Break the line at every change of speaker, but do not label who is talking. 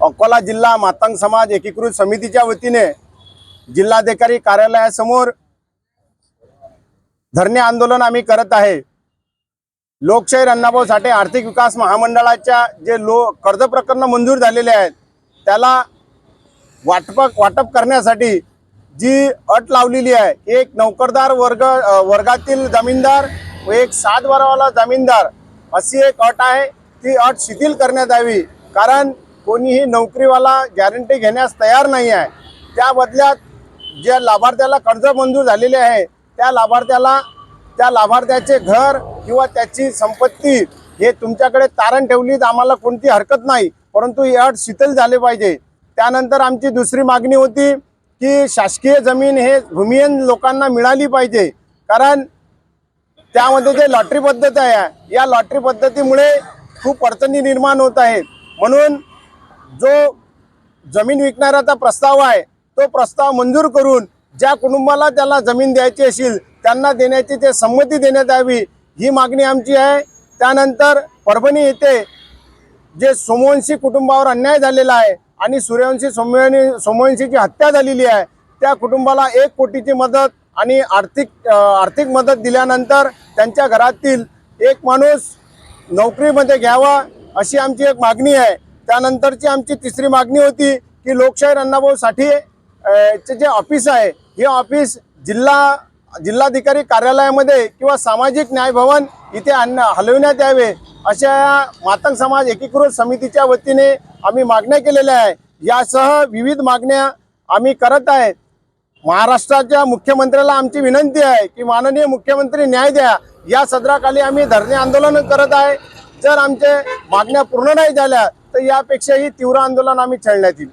अकोला जिल्हा मातंग समाज एकीकृत समितीच्या वतीने जिल्हाधिकारी कार्यालयासमोर धरणे आंदोलन आम्ही करत आहे. लोकशाही अण्णाभाऊ साठे आर्थिक विकास महामंडळाच्या जे लो कर्ज प्रकरण मंजूर झालेले आहेत त्याला वाटप वाटप करण्यासाठी जी अट लावलेली आहे एक नोकरदार वर्ग वर्गातील जमीनदार व एक सात बारावाला जमीनदार अशी एक अट आहे. ती अट शिथिल करण्यात यावी कारण कोणीही नोकरीवाला गॅरंटी घेण्यास तयार नाही आहे. त्या बदल्यात ज्या लाभार्थ्याला कर्ज मंजूर झालेले आहे त्या लाभार्थ्याला त्या लाभार्थ्याचे घर किंवा त्याची संपत्ती हे तुमच्याकडे तारण ठेवली तर आम्हाला कोणती हरकत नाही. परंतु ही अट शिथिल झाले पाहिजे. त्यानंतर आमची दुसरी मागणी होती की शासकीय जमीन हे भूमिहीन लोकांना मिळाली पाहिजे. कारण त्यामध्ये जे लॉटरी पद्धत आहे या लॉटरी पद्धतीमुळे खूप अडचणी निर्माण होत आहेत. म्हणून जो जमीन विकणाऱ्याचा प्रस्ताव आहे तो प्रस्ताव मंजूर करून ज्या कुटुंबाला त्याला जमीन द्यायची असेल त्यांना देण्याची ते संमती देण्यात यावी ही मागणी आमची आहे. त्यानंतर परभणी येथे जे सोमवंशी कुटुंबावर अन्याय झालेला आहे आणि सूर्यवंशी सोमवंशी सोमवंशीची हत्या झालेली आहे त्या कुटुंबाला एक कोटीची मदत आणि आर्थिक आर्थिक मदत दिल्यानंतर त्यांच्या घरातील एक माणूस नोकरीमध्ये घ्यावा अशी आमची एक मागणी आहे. त्यानंतरची आमची तिसरी मागणी होती की लोकशाही अण्णाभाऊ साठे चे जे ऑफिस आहे हे ऑफिस जिल्हा जिल्हाधिकारी कार्यालयामध्ये किंवा सामाजिक न्याय भवन इथे आणण्या हलविण्यात यावे अशा मातंग समाज एकीकृत समितीच्या वतीने आम्ही मागण्या केलेल्या आहे. यासह विविध मागण्या आम्ही करत आहे महाराष्ट्राच्या मुख्यमंत्र्याला आमची विनंती आहे की माननीय मुख्यमंत्री न्याय द्या. या सदराखाली आम्ही धरणे आंदोलन करत आहे. जर आमचे मागण्या पूर्ण नाही झाल्या तर यापेक्षाही तीव्र आंदोलन आम्ही छळण्यात येईल.